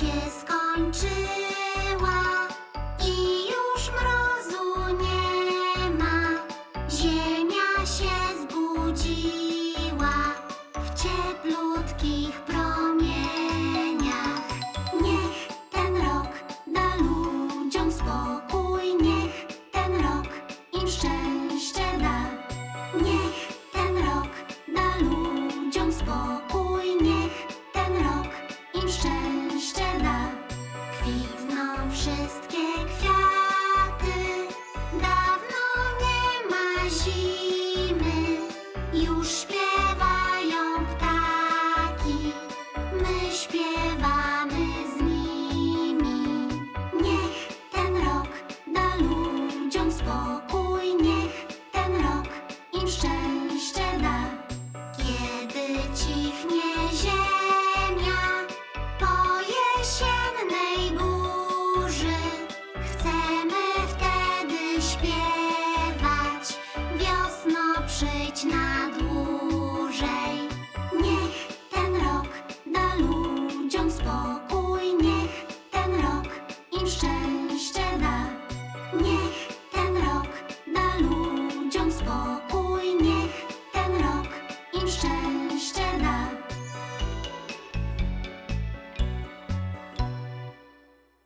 się skończyła. Tu śpiewają ptaki, my śpiewamy z nimi. Niech ten rok da ludziom spokój, niech ten rok im szczęście da. Kiedy cichnie ziemia po jesiennej burzy, chcemy wtedy śpiewać. na dłużej. Niech ten rok da ludziom spokój, niech ten rok im szczęście. Niech ten rok da ludziom spokój, niech ten rok im szczęście